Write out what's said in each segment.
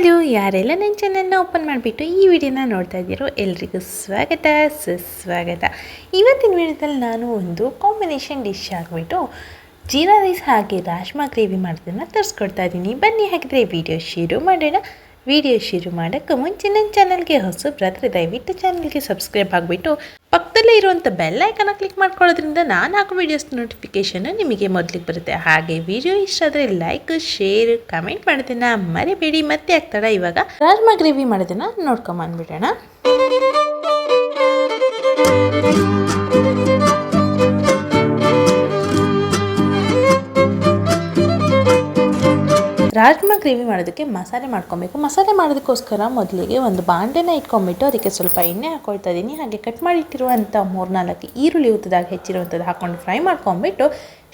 Hello, ಯಾರೆಲ್ಲ ನನ್ನ ಚಾನಲ್ನ ಓಪನ್ ಮಾಡಿಬಿಟ್ಟು ಈ ವಿಡಿಯೋನ ನೋಡ್ತಾ ಇದ್ದೀರೋ ಎಲ್ರಿಗೂ ಸ್ವಾಗತ, ಸುಸ್ವಾಗತ. ಇವತ್ತಿನ ವಿಡಿಯೋದಲ್ಲಿ ನಾನು ಒಂದು ಕಾಂಬಿನೇಷನ್ ಡಿಶ್ ಆಗಿಬಿಟ್ಟು ಜೀರಾ ರೈಸ್ ಹಾಗೆ ರಾಜ್ಮಾ ಗ್ರೇವಿ ಮಾಡೋದನ್ನು ತರಿಸ್ಕೊಡ್ತಾ ಇದ್ದೀನಿ. ಬನ್ನಿ ಹಾಕಿದರೆ ವಿಡಿಯೋ ಶುರು ಮಾಡೋಣ. ವಿಡಿಯೋ ಶುರು ಮಾಡೋಕ್ಕೂ ಮುಂಚೆ ನನ್ನ ಚಾನಲ್ಗೆ ಹೊಸಬ್ರಾದರೆ ದಯವಿಟ್ಟು ಚಾನಲ್ಗೆ ಸಬ್ಸ್ಕ್ರೈಬ್ ಆಗಿಬಿಟ್ಟು ಪಕ್ಕದಲ್ಲೇ ಇರುವಂಥ ಬೆಲ್ ಐಕನ್ನ ಕ್ಲಿಕ್ ಮಾಡ್ಕೊಳ್ಳೋದ್ರಿಂದ ನಾನು ಹಾಕೋ ವೀಡಿಯೋಸ್ ನೋಟಿಫಿಕೇಷನ್ ನಿಮಗೆ ಮೊದಲಿಗೆ ಬರುತ್ತೆ. ಹಾಗೆ ವಿಡಿಯೋ ಇಷ್ಟ ಆದರೆ ಲೈಕ್ ಶೇರ್ ಕಮೆಂಟ್ ಮಾಡೋದನ್ನ ಮರಿಬೇಡಿ. ಮತ್ತೆ ಆಗ್ತಾಡ ಇವಾಗ ರಾಜ್ಮಾ ಗ್ರೇವಿ ಮಾಡೋದನ್ನ ನೋಡ್ಕೊಂಬಂದ್ಬಿಡೋಣ ರಾಜ್ಮಾ ಗ್ರೇವಿ ಮಾಡೋದಕ್ಕೆ ಮಸಾಲೆ ಮಾಡ್ಕೊಬೇಕು. ಮಸಾಲೆ ಮಾಡೋದಕ್ಕೋಸ್ಕರ ಮೊದಲಿಗೆ ಒಂದು ಬಾಂಡೆನ ಇಟ್ಕೊಂಬಿಟ್ಟು ಅದಕ್ಕೆ ಸ್ವಲ್ಪ ಎಣ್ಣೆ ಹಾಕೊಳ್ತಾ ಇದ್ದೀನಿ. ಹಾಗೆ ಕಟ್ ಮಾಡಿಟ್ಟಿರುವಂಥ ಮೂರ್ನಾಲ್ಕು ಈರುಳ್ಳಿ ಉತ್ತದಾಗ ಹೆಚ್ಚಿರುವಂಥದ್ದು ಹಾಕ್ಕೊಂಡು ಫ್ರೈ ಮಾಡ್ಕೊಂಬಿಟ್ಟು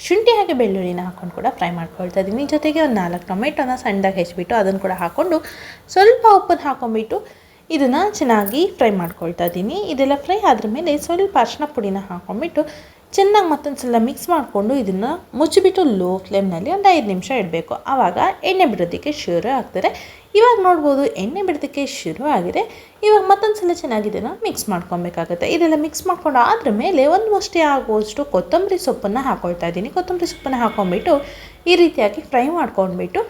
ಶುಂಠಿ ಹಾಗೆ ಬೆಳ್ಳುಳ್ಳಿನ ಹಾಕ್ಕೊಂಡು ಕೂಡ ಫ್ರೈ ಮಾಡ್ಕೊಳ್ತಾ ಇದ್ದೀನಿ. ಜೊತೆಗೆ ಒಂದು ನಾಲ್ಕು ಟೊಮೆಟೊನ ಸಣ್ಣದಾಗಿ ಹೆಚ್ಚಿಬಿಟ್ಟು ಅದನ್ನು ಕೂಡ ಹಾಕ್ಕೊಂಡು ಸ್ವಲ್ಪ ಉಪ್ಪನ್ನು ಹಾಕೊಂಬಿಟ್ಟು ಇದನ್ನು ಚೆನ್ನಾಗಿ ಫ್ರೈ ಮಾಡ್ಕೊಳ್ತಾ ಇದ್ದೀನಿ. ಇದೆಲ್ಲ ಫ್ರೈ ಆದ ಮೇಲೆ ಸ್ವಲ್ಪ ಅರ್ಶಿನ ಪುಡಿನ ಹಾಕೊಂಡ್ಬಿಟ್ಟು ಚೆನ್ನಾಗಿ ಮತ್ತೊಂದು ಸಲ ಮಿಕ್ಸ್ ಮಾಡಿಕೊಂಡು ಇದನ್ನು ಮುಚ್ಚಿಬಿಟ್ಟು ಲೋ ಫ್ಲೇಮ್ನಲ್ಲಿ ಒಂದು ಐದು ನಿಮಿಷ ಇಡಬೇಕು. ಆವಾಗ ಎಣ್ಣೆ ಬಿಡೋದಕ್ಕೆ ಶುರು ಆಗ್ತಾರೆ ಇವಾಗ ನೋಡ್ಬೋದು ಎಣ್ಣೆ ಬಿಡೋದಕ್ಕೆ ಶುರು ಆಗಿದೆ. ಇವಾಗ ಮತ್ತೊಂದು ಸಲ ಚೆನ್ನಾಗಿ ಇದನ್ನು ಮಿಕ್ಸ್ ಮಾಡ್ಕೊಬೇಕಾಗುತ್ತೆ. ಇದೆಲ್ಲ ಮಿಕ್ಸ್ ಮಾಡ್ಕೊಂಡು ಆದ್ರ ಮೇಲೆ ಒಂದು ಮುಷ್ಟಿ ಆಗುವಷ್ಟು ಕೊತ್ತಂಬರಿ ಸೊಪ್ಪನ್ನು ಹಾಕೊಳ್ತಾ ಇದ್ದೀನಿ. ಕೊತ್ತಂಬರಿ ಸೊಪ್ಪನ್ನು ಹಾಕೊಂಡ್ಬಿಟ್ಟು ಈ ರೀತಿಯಾಗಿ ಫ್ರೈ ಮಾಡ್ಕೊಂಡ್ಬಿಟ್ಟು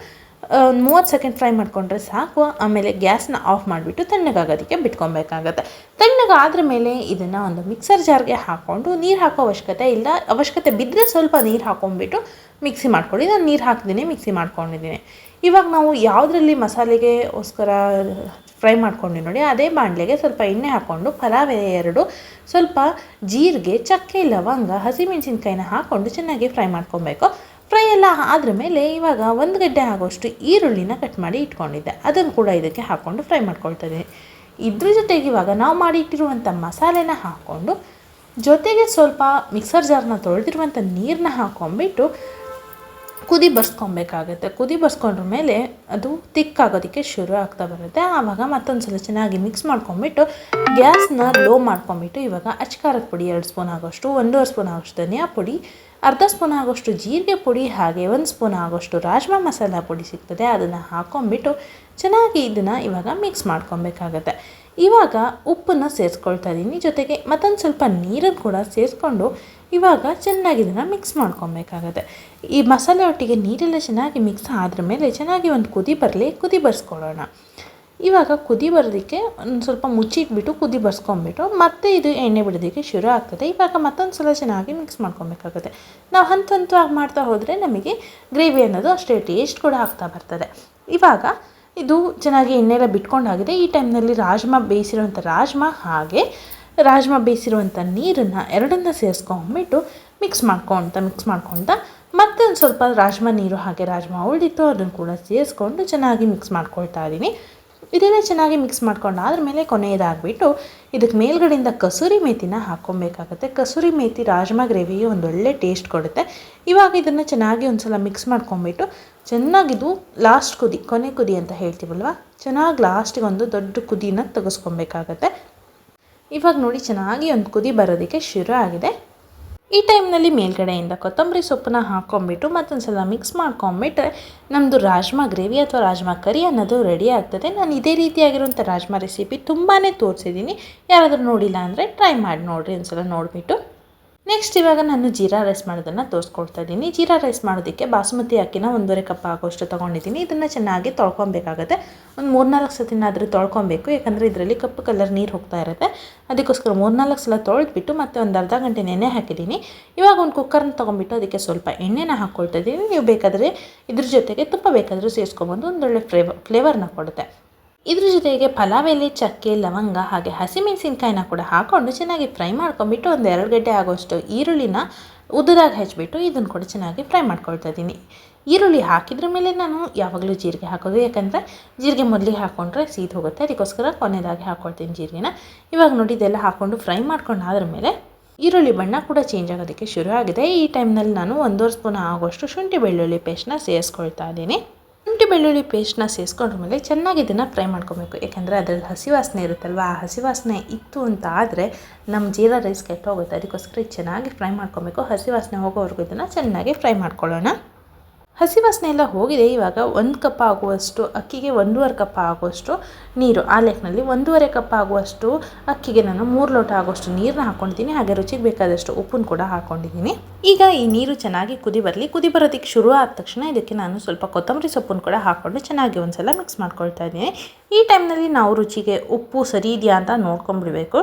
ಒಂದು ಮೂವತ್ತು ಸೆಕೆಂಡ್ ಫ್ರೈ ಮಾಡಿಕೊಂಡ್ರೆ ಸಾಕು. ಆಮೇಲೆ ಗ್ಯಾಸ್ನ ಆಫ್ ಮಾಡಿಬಿಟ್ಟು ತಣ್ಣಗಾಗೋದಕ್ಕೆ ಬಿಟ್ಕೊಬೇಕಾಗತ್ತೆ. ತಣ್ಣಗಾದ ಮೇಲೆ ಇದನ್ನು ಒಂದು ಮಿಕ್ಸರ್ ಜಾರ್ಗೆ ಹಾಕ್ಕೊಂಡು ನೀರು ಹಾಕೋ ಅವಶ್ಯಕತೆ ಇಲ್ಲ. ಅವಶ್ಯಕತೆ ಬಿದ್ದರೆ ಸ್ವಲ್ಪ ನೀರು ಹಾಕ್ಕೊಂಡ್ಬಿಟ್ಟು ಮಿಕ್ಸಿ ಮಾಡ್ಕೊಳ್ಳಿ. ನಾನು ನೀರು ಹಾಕ್ತೀನಿ ಮಿಕ್ಸಿ ಮಾಡ್ಕೊಂಡಿದ್ದೀನಿ ಇವಾಗ ನಾವು ಯಾವುದರಲ್ಲಿ ಮಸಾಲೆಗೆಗೋಸ್ಕರ ಫ್ರೈ ಮಾಡ್ಕೊಂಡು ನೋಡಿ, ಅದೇ ಬಾಣಲೆಗೆ ಸ್ವಲ್ಪ ಎಣ್ಣೆ ಹಾಕ್ಕೊಂಡು, ಪಲಾವ್ ಎರಡು, ಸ್ವಲ್ಪ ಜೀರಿಗೆ, ಚಕ್ಕೆ, ಲವಂಗ, ಹಸಿಮೆಣಸಿನ್ಕಾಯಿನ ಹಾಕ್ಕೊಂಡು ಚೆನ್ನಾಗಿ ಫ್ರೈ ಮಾಡ್ಕೊಬೇಕು. ಎಲ್ಲ ಆದ್ರ ಮೇಲೆ ಇವಾಗ ಒಂದು ಗಡ್ಡೆ ಆಗೋಷ್ಟು ಈರುಳ್ಳಿನ ಕಟ್ ಮಾಡಿ ಇಟ್ಕೊಂಡಿದ್ದೆ. ಅದನ್ನು ಕೂಡ ಇದಕ್ಕೆ ಹಾಕ್ಕೊಂಡು ಫ್ರೈ ಮಾಡ್ಕೊಳ್ತಾ ಇದ್ದೀನಿ ಇದ್ರ ಜೊತೆಗೆ ಇವಾಗ ನಾವು ಮಾಡಿ ಇಟ್ಟಿರುವಂಥ ಮಸಾಲೆನ ಹಾಕ್ಕೊಂಡು ಜೊತೆಗೆ ಸ್ವಲ್ಪ ಮಿಕ್ಸರ್ ಜಾರ್ನ ತೊಳೆದಿರುವಂಥ ನೀರನ್ನ ಹಾಕ್ಕೊಂಬಿಟ್ಟು ಕುದಿ ಬರ್ಸ್ಕೊಬೇಕಾಗತ್ತೆ. ಕುದಿ ಬರ್ಸ್ಕೊಂಡ್ರ ಮೇಲೆ ಅದು ತಿಕ್ಕಾಗೋದಕ್ಕೆ ಶುರು ಆಗ್ತಾ ಬರುತ್ತೆ. ಆವಾಗ ಮತ್ತೊಂದು ಸಲ ಚೆನ್ನಾಗಿ ಮಿಕ್ಸ್ ಮಾಡ್ಕೊಂಬಿಟ್ಟು ಗ್ಯಾಸ್ನ ಲೋ ಮಾಡ್ಕೊಂಬಿಟ್ಟು ಇವಾಗ ಅಚ್ಕಾರದ ಪುಡಿ ಎರಡು ಸ್ಪೂನ್ ಆಗೋಷ್ಟು, ಒಂದೂವರೆ ಸ್ಪೂನ್ ಆಗೋಷ್ಟು ಧನಿಯಾ ಪುಡಿ, ಅರ್ಧ ಸ್ಪೂನ್ ಆಗೋಷ್ಟು ಜೀರಿಗೆ ಪುಡಿ, ಹಾಗೆ ಒಂದು ಸ್ಪೂನ್ ಆಗೋಷ್ಟು ರಾಜ್ಮಾ ಮಸಾಲ ಪುಡಿ ಸಿಗ್ತದೆ. ಅದನ್ನು ಹಾಕ್ಕೊಂಬಿಟ್ಟು ಚೆನ್ನಾಗಿ ಇದನ್ನು ಇವಾಗ ಮಿಕ್ಸ್ ಮಾಡ್ಕೊಬೇಕಾಗತ್ತೆ. ಇವಾಗ ಉಪ್ಪನ್ನು ಸೇರಿಸ್ಕೊಳ್ತಾ ಇದ್ದೀನಿ. ಜೊತೆಗೆ ಮತ್ತೊಂದು ಸ್ವಲ್ಪ ನೀರನ್ನು ಕೂಡ ಸೇರಿಸ್ಕೊಂಡು ಇವಾಗ ಚೆನ್ನಾಗಿ ಇದನ್ನು ಮಿಕ್ಸ್ ಮಾಡ್ಕೊಬೇಕಾಗತ್ತೆ. ಈ ಮಸಾಲೆ ಒಟ್ಟಿಗೆ ನೀರೆಲ್ಲ ಚೆನ್ನಾಗಿ ಮಿಕ್ಸ್ ಆದ್ರ ಮೇಲೆ ಚೆನ್ನಾಗಿ ಒಂದು ಕುದಿ ಬರಲಿ, ಕುದಿ ಬರ್ಸ್ಕೊಳ್ಳೋಣ. ಇವಾಗ ಕುದಿ ಬರೋದಕ್ಕೆ ಒಂದು ಸ್ವಲ್ಪ ಮುಚ್ಚಿಟ್ಬಿಟ್ಟು ಕುದಿ ಬರ್ಸ್ಕೊಂಬಿಟ್ಟು ಮತ್ತೆ ಇದು ಎಣ್ಣೆ ಬಿಡೋದಕ್ಕೆ ಶುರು ಆಗ್ತದೆ. ಇವಾಗ ಮತ್ತೊಂದು ಸಲ ಚೆನ್ನಾಗಿ ಮಿಕ್ಸ್ ಮಾಡ್ಕೊಬೇಕಾಗುತ್ತೆ. ನಾವು ಹಂತ ಹಂತವಾಗಿ ಮಾಡ್ತಾ ಹೋದರೆ ನಮಗೆ ಗ್ರೇವಿ ಅನ್ನೋದು ಅಷ್ಟೇ ಟೇಸ್ಟ್ ಕೂಡ ಆಗ್ತಾ ಬರ್ತದೆ. ಇವಾಗ ಇದು ಚೆನ್ನಾಗಿ ಎಣ್ಣೆಲ್ಲ ಬಿಟ್ಕೊಂಡಾಗಿದೆ. ಈ ಟೈಮ್ನಲ್ಲಿ ರಾಜ್ಮಾ ಬೇಯಿಸಿರುವಂಥ ರಾಜ್ಮಾ ಹಾಗೆ ರಾಜ್ಮಾ ಬೇಯಿಸಿರುವಂಥ ನೀರನ್ನು ಎರಡನ್ನ ಸೇರಿಸ್ಕೊಂಬಿಟ್ಟು ಮಿಕ್ಸ್ ಮಾಡ್ಕೊತ ಮಿಕ್ಸ್ ಮಾಡ್ಕೊತ ಮತ್ತೆ ಒಂದು ಸ್ವಲ್ಪ ರಾಜ್ಮಾ ನೀರು ಹಾಗೆ ರಾಜ್ಮಾ ಉಳಿದಿತ್ತು, ಅದನ್ನು ಕೂಡ ಸೇರಿಸ್ಕೊಂಡು ಚೆನ್ನಾಗಿ ಮಿಕ್ಸ್ ಮಾಡ್ಕೊಳ್ತಾ ಇದ್ದೀನಿ. ಇದೆಲ್ಲ ಚೆನ್ನಾಗಿ ಮಿಕ್ಸ್ ಮಾಡ್ಕೊಂಡು ಆದಮೇಲೆ ಕೊನೆಯದಾಗ್ಬಿಟ್ಟು ಇದಕ್ಕೆ ಮೇಲ್ಗಡೆಯಿಂದ ಕಸೂರಿ ಮೇಥಿನ ಹಾಕ್ಕೊಬೇಕಾಗುತ್ತೆ. ಕಸೂರಿ ಮೇಥಿ ರಾಜ್ಮಾ ಗ್ರೇವಿಗೆ ಒಂದೊಳ್ಳೆ ಟೇಸ್ಟ್ ಕೊಡುತ್ತೆ. ಇವಾಗ ಇದನ್ನು ಚೆನ್ನಾಗಿ ಒಂದು ಸಲ ಮಿಕ್ಸ್ ಮಾಡ್ಕೊಂಬಿಟ್ಟು ಚೆನ್ನಾಗಿದು ಲಾಸ್ಟ್ ಕುದಿ, ಕೊನೆ ಕುದಿ ಅಂತ ಹೇಳ್ತೀವಲ್ವ? ಚೆನ್ನಾಗಿ ಲಾಸ್ಟಿಗೆ ಒಂದು ದೊಡ್ಡ ಕುದಿನ ತೆಗೆಸ್ಕೊಬೇಕಾಗತ್ತೆ. ಇವಾಗ ನೋಡಿ ಚೆನ್ನಾಗಿ ಒಂದು ಕುದಿ ಬರೋದಕ್ಕೆ ಶುರು ಆಗಿದೆ. ಈ ಟೈಮ್ನಲ್ಲಿ ಮೇಲ್ಗಡೆಯಿಂದ ಕೊತ್ತಂಬರಿ ಸೊಪ್ಪನ್ನ ಹಾಕ್ಕೊಂಬಿಟ್ಟು ಮತ್ತೊಂದು ಸಲ ಮಿಕ್ಸ್ ಮಾಡ್ಕೊಂಬಿಟ್ರೆ ನಮ್ಮದು ರಾಜ್ಮಾ ಗ್ರೇವಿ ಅಥವಾ ರಾಜ್ಮಾ ಕರಿ ಅನ್ನೋದು ರೆಡಿ ಆಗ್ತದೆ. ನಾನು ಇದೇ ರೀತಿಯಾಗಿರುವಂಥ ರಾಜ್ಮಾ ರೆಸಿಪಿ ತುಂಬಾ ತೋರಿಸಿದ್ದೀನಿ. ಯಾರಾದರೂ ನೋಡಿಲ್ಲ ಅಂದರೆ ಟ್ರೈ ಮಾಡಿ ನೋಡಿರಿ ಒಂದು ಸಲ ನೋಡಿಬಿಟ್ಟು. ನೆಕ್ಸ್ಟ್ ಇವಾಗ ನಾನು ಜೀರಾ ರೈಸ್ ಮಾಡೋದನ್ನು ತೋರಿಸ್ಕೊಳ್ತಾ ಇದ್ದೀನಿ. ಜೀರಾ ರೈಸ್ ಮಾಡೋದಕ್ಕೆ ಬಾಸುಮತಿ ಅಕ್ಕಿನ ಒಂದೂವರೆ ಕಪ್ ಆಗೋಷ್ಟು ತೊಗೊಂಡಿದ್ದೀನಿ. ಇದನ್ನು ಚೆನ್ನಾಗಿ ತೊಳ್ಕೊಬೇಕಾಗತ್ತೆ. ಒಂದು ಮೂರ್ನಾಲ್ಕು ಸತಿನಾದರೂ ತೊಳ್ಕೊಬೇಕು. ಯಾಕಂದರೆ ಇದರಲ್ಲಿ ಕಪ್ಪು ಕಲರ್ ನೀರು ಹೋಗ್ತಾ ಇರುತ್ತೆ. ಅದಕ್ಕೋಸ್ಕರ ಮೂರ್ನಾಲ್ಕು ಸಲ ತೊಳೆದ್ಬಿಟ್ಟು ಮತ್ತೆ ಒಂದು ಅರ್ಧ ಗಂಟೆ ನೆನೆ ಹಾಕಿದ್ದೀನಿ. ಇವಾಗ ಒಂದು ಕುಕ್ಕರ್ನ ತೊಗೊಂಬಿಟ್ಟು ಅದಕ್ಕೆ ಸ್ವಲ್ಪ ಎಣ್ಣೆನ ಹಾಕ್ಕೊಳ್ತಾ ಇದ್ದೀನಿ. ನೀವು ಬೇಕಾದರೆ ಇದ್ರ ಜೊತೆಗೆ ತುಪ್ಪ ಬೇಕಾದರೂ ಸೇರಿಸ್ಕೊಬೋದು. ಒಂದೊಳ್ಳೆ ಫ್ಲೇವರ್ ಫ್ಲೇವರ್ನ ಕೊಡುತ್ತೆ. ಇದ್ರ ಜೊತೆಗೆ ಪಲಾವ್ ಎಲೆ ಚಕ್ಕೆ, ಲವಂಗ ಹಾಗೆ ಹಸಿಮೆಣಸಿನ್ಕಾಯಿನ ಕೂಡ ಹಾಕ್ಕೊಂಡು ಚೆನ್ನಾಗಿ ಫ್ರೈ ಮಾಡ್ಕೊಂಬಿಟ್ಟು ಒಂದು ಎರಡು ಗಡ್ಡೆ ಆಗೋಷ್ಟು ಈರುಳ್ಳಿನ ಉದ್ದದಾಗಿ ಹೆಚ್ಚಿಬಿಟ್ಟು ಇದನ್ನು ಕೂಡ ಚೆನ್ನಾಗಿ ಫ್ರೈ ಮಾಡ್ಕೊಳ್ತಾ ಇದ್ದೀನಿ ಈರುಳ್ಳಿ ಹಾಕಿದ್ರ ಮೇಲೆ ನಾನು ಯಾವಾಗಲೂ ಜೀರಿಗೆ ಹಾಕೋದು, ಯಾಕಂದರೆ ಜೀರಿಗೆ ಮೊದಲಿಗೆ ಹಾಕ್ಕೊಂಡ್ರೆ ಸೀದ್ ಹೋಗುತ್ತೆ. ಅದಕ್ಕೋಸ್ಕರ ಕೊನೆಯದಾಗಿ ಹಾಕ್ಕೊಳ್ತೀನಿ ಜೀರಿಗೆನ. ಇವಾಗ ನೋಡಿ ಇದೆಲ್ಲ ಹಾಕ್ಕೊಂಡು ಫ್ರೈ ಮಾಡ್ಕೊಂಡು ಆದ್ರ ಮೇಲೆ ಈರುಳ್ಳಿ ಬಣ್ಣ ಕೂಡ ಚೇಂಜ್ ಆಗೋದಕ್ಕೆ ಶುರು ಆಗಿದೆ. ಈ ಟೈಮ್ನಲ್ಲಿ ನಾನು ಒಂದೂವರೆ ಸ್ಪೂನ್ ಆಗೋಷ್ಟು ಶುಂಠಿ ಬೆಳ್ಳುಳ್ಳಿ ಪೇಸ್ಟ್ನ ಸೇರಿಸ್ಕೊಳ್ತಾ ಇದ್ದೀನಿ ಶುಂಠಿ ಬೆಳ್ಳುಳ್ಳಿ ಪೇಸ್ಟ್ನ ಸೇರಿಸ್ಕೊಂಡ್ರ ಮೇಲೆ ಚೆನ್ನಾಗಿ ಇದನ್ನು ಫ್ರೈ ಮಾಡ್ಕೊಬೇಕು. ಯಾಕೆಂದರೆ ಅದರಲ್ಲಿ ಹಸಿ ವಾಸನೆ ಇರುತ್ತಲ್ವ? ಆ ಹಸಿ ವಾಸನೆ ಇತ್ತು ಅಂತ ಆದರೆ ನಮ್ಮ ಜೀರಾ ರೈಸ್ ಕೆಟ್ಟೋಗುತ್ತೆ. ಅದಕ್ಕೋಸ್ಕರ ಚೆನ್ನಾಗಿ ಫ್ರೈ ಮಾಡ್ಕೊಬೇಕು. ಹಸಿ ವಾಸನೆ ಹೋಗೋವರೆಗೂ ಇದನ್ನು ಚೆನ್ನಾಗಿ ಫ್ರೈ ಮಾಡ್ಕೊಳ್ಳೋಣ. ಹಸಿ ವಾಸನೆ ಎಲ್ಲ ಹೋಗಿದೆ. ಇವಾಗ ಒಂದು ಕಪ್ ಆಗುವಷ್ಟು ಅಕ್ಕಿಗೆ ಒಂದೂವರೆ ಕಪ್ ಆಗುವಷ್ಟು ನೀರು. ಆ ಲೆಕ್ಕನಲ್ಲಿ ಒಂದೂವರೆ ಕಪ್ ಆಗುವಷ್ಟು ಅಕ್ಕಿಗೆ ನಾನು ಮೂರು ಲೋಟ ಆಗುವಷ್ಟು ನೀರನ್ನ ಹಾಕ್ಕೊಂಡಿದ್ದೀನಿ ಹಾಗೆ ರುಚಿಗೆ ಬೇಕಾದಷ್ಟು ಉಪ್ಪನ್ನು ಕೂಡ ಹಾಕ್ಕೊಂಡಿದ್ದೀನಿ ಈಗ ಈ ನೀರು ಚೆನ್ನಾಗಿ ಕುದಿ ಬರಲಿ. ಕುದಿ ಬರೋದಕ್ಕೆ ಶುರು ಆದ ತಕ್ಷಣ ಇದಕ್ಕೆ ನಾನು ಸ್ವಲ್ಪ ಕೊತ್ತಂಬರಿ ಸೊಪ್ಪನ್ನು ಕೂಡ ಹಾಕ್ಕೊಂಡು ಚೆನ್ನಾಗಿ ಒಂದ್ಸಲ ಮಿಕ್ಸ್ ಮಾಡ್ಕೊಳ್ತಾ ಇದ್ದೀನಿ. ಈ ಟೈಮ್ನಲ್ಲಿ ನಾವು ರುಚಿಗೆ ಉಪ್ಪು ಸರಿ ಇದೆಯಾ ಅಂತ ನೋಡ್ಕೊಂಡ್ಬಿಡ್ಬೇಕು.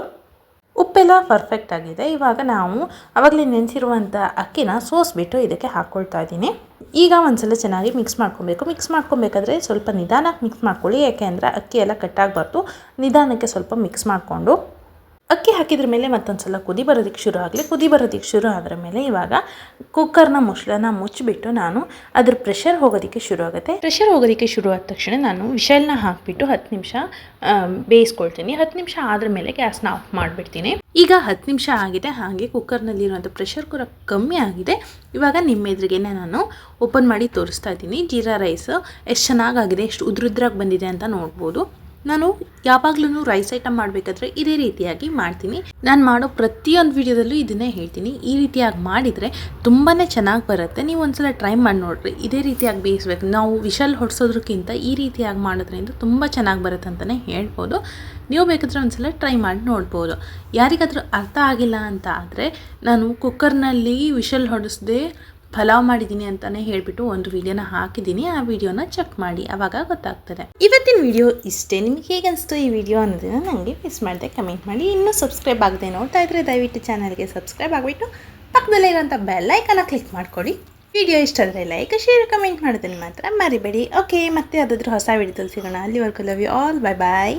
ಉಪ್ಪೆಲ್ಲ ಪರ್ಫೆಕ್ಟ್ ಆಗಿದೆ. ಇವಾಗ ನಾವು ಆವಾಗಲೇ ನೆನೆಸಿರುವಂಥ ಅಕ್ಕಿನ ಸೋಸ್ಬಿಟ್ಟು ಇದಕ್ಕೆ ಹಾಕ್ಕೊಳ್ತಾ ಇದ್ದೀನಿ. ಈಗ ಒಂದ್ಸಲ ಚೆನ್ನಾಗಿ ಮಿಕ್ಸ್ ಮಾಡ್ಕೊಬೇಕು. ಮಿಕ್ಸ್ ಮಾಡ್ಕೊಬೇಕಾದ್ರೆ ಸ್ವಲ್ಪ ನಿಧಾನಕ್ಕೆ ಮಿಕ್ಸ್ ಮಾಡ್ಕೊಳ್ಳಿ. ಯಾಕೆ ಅಂದರೆ ಅಕ್ಕಿ ಎಲ್ಲ ಕಟ್ಟಾಗಬಾರ್ದು ನಿಧಾನಕ್ಕೆ ಸ್ವಲ್ಪ ಮಿಕ್ಸ್ ಮಾಡಿಕೊಂಡು ಅಕ್ಕಿ ಹಾಕಿದ್ರ ಮೇಲೆ ಮತ್ತೊಂದು ಸಲ ಕುದಿ ಬರೋದಕ್ಕೆ ಶುರು ಆಗಲಿ. ಕುದಿ ಬರೋದಕ್ಕೆ ಶುರು ಆದ್ರ ಮೇಲೆ ಇವಾಗ ಕುಕ್ಕರ್ನ ಮುಚ್ಚಳನ ಮುಚ್ಚಿಬಿಟ್ಟು ನಾನು ಅದ್ರ ಪ್ರೆಷರ್ ಹೋಗೋದಕ್ಕೆ ಶುರು ಆಗುತ್ತೆ. ಪ್ರೆಷರ್ ಹೋಗೋದಕ್ಕೆ ಶುರು ಆದ ತಕ್ಷಣ ನಾನು ವಿಶಲ್ನ ಹಾಕಿಬಿಟ್ಟು ಹತ್ತು ನಿಮಿಷ ಬೇಯಿಸ್ಕೊಳ್ತೀನಿ. ಹತ್ತು ನಿಮಿಷ ಆದ್ರ ಮೇಲೆ ಗ್ಯಾಸ್ನ ಆಫ್ ಮಾಡಿಬಿಡ್ತೀನಿ. ಈಗ ಹತ್ತು ನಿಮಿಷ ಆಗಿದೆ, ಹಾಗೆ ಕುಕ್ಕರ್ನಲ್ಲಿರುವಂಥ ಪ್ರೆಷರ್ ಕೂಡ ಕಮ್ಮಿ ಆಗಿದೆ. ಇವಾಗ ನಿಮ್ಮ ಎದುರಿಗೆನೆ ನಾನು ಓಪನ್ ಮಾಡಿ ತೋರಿಸ್ತಾ ಇದ್ದೀನಿ. ಜೀರಾ ರೈಸ್ ಎಷ್ಟು ಚೆನ್ನಾಗಾಗಿದೆ ಎಷ್ಟು ಉದ್ರುದ್ರಾಗಿ ಬಂದಿದೆ ಅಂತ ನೋಡ್ಬೋದು. ನಾನು ಯಾವಾಗ್ಲೂ ರೈಸ್ ಐಟಮ್ ಮಾಡಬೇಕಾದ್ರೆ ಇದೇ ರೀತಿಯಾಗಿ ಮಾಡ್ತೀನಿ. ನಾನು ಮಾಡೋ ಪ್ರತಿಯೊಂದು ವಿಡಿಯೋದಲ್ಲೂ ಇದನ್ನೇ ಹೇಳ್ತೀನಿ. ಈ ರೀತಿಯಾಗಿ ಮಾಡಿದರೆ ತುಂಬಾ ಚೆನ್ನಾಗಿ ಬರುತ್ತೆ. ನೀವು ಒಂದ್ಸಲ ಟ್ರೈ ಮಾಡಿ ನೋಡ್ರಿ. ಇದೇ ರೀತಿಯಾಗಿ ಬೇಯಿಸ್ಬೇಕು. ನಾವು ವಿಶಲ್ ಹೊಡ್ಸೋದ್ರಕ್ಕಿಂತ ಈ ರೀತಿಯಾಗಿ ಮಾಡೋದ್ರಿಂದ ತುಂಬ ಚೆನ್ನಾಗಿ ಬರುತ್ತೆ ಅಂತಲೇ ಹೇಳ್ಬೋದು. ನೀವು ಬೇಕಾದರೆ ಒಂದ್ಸಲ ಟ್ರೈ ಮಾಡಿ ನೋಡ್ಬೋದು. ಯಾರಿಗಾದರೂ ಅರ್ಥ ಆಗಿಲ್ಲ ಅಂತ ಆದರೆ ನಾನು ಕುಕ್ಕರ್ನಲ್ಲಿ ವಿಶಲ್ ಹೊಡಿಸ್ದೆ ಪಲಾವ್ ಮಾಡಿದ್ದೀನಿ ಅಂತಾನೆ ಹೇಳ್ಬಿಟ್ಟು ಒಂದು ವಿಡಿಯೋನ ಹಾಕಿದ್ದೀನಿ. ಆ ವಿಡಿಯೋನ ಚೆಕ್ ಮಾಡಿ. ಅವಾಗ ಗೊತ್ತಾಗ್ತದೆ. ಇವತ್ತಿನ ವಿಡಿಯೋ ಇಷ್ಟೇ. ನಿಮ್ಗೆ ಹೇಗೆ ಅನಿಸ್ತು ಈ ವಿಡಿಯೋ ಅನ್ನೋದನ್ನ ನನಗೆ ಮಿಸ್ ಮಾಡಿದೆ ಕಮೆಂಟ್ ಮಾಡಿ. ಇನ್ನೂ ಸಬ್ಸ್ಕ್ರೈಬ್ ಆಗದೆ ನೋಡ್ತಾ ಇದ್ರೆ ದಯವಿಟ್ಟು ಚಾನಲ್ಗೆ ಸಬ್ಸ್ಕ್ರೈಬ್ ಆಗಿಬಿಟ್ಟು ಪಕ್ಕದಲ್ಲೇ ಇರೋಂಥ ಬೆಲ್ಲೈಕನ್ನ ಕ್ಲಿಕ್ ಮಾಡ್ಕೊಳ್ಳಿ. ವಿಡಿಯೋ ಇಷ್ಟ ಆದರೆ ಲೈಕ್ ಶೇರ್ ಕಮೆಂಟ್ ಮಾಡೋದನ್ನು ಮಾತ್ರ ಮರಿಬೇಡಿ. ಓಕೆ ಮತ್ತೆ ಅದಾದ್ರೂ ಹೊಸ ವಿಡಿಯೋದಲ್ಲಿ ಸಿಗೋಣ ಅಲ್ಲಿವರೆಗೂ love you all bye bye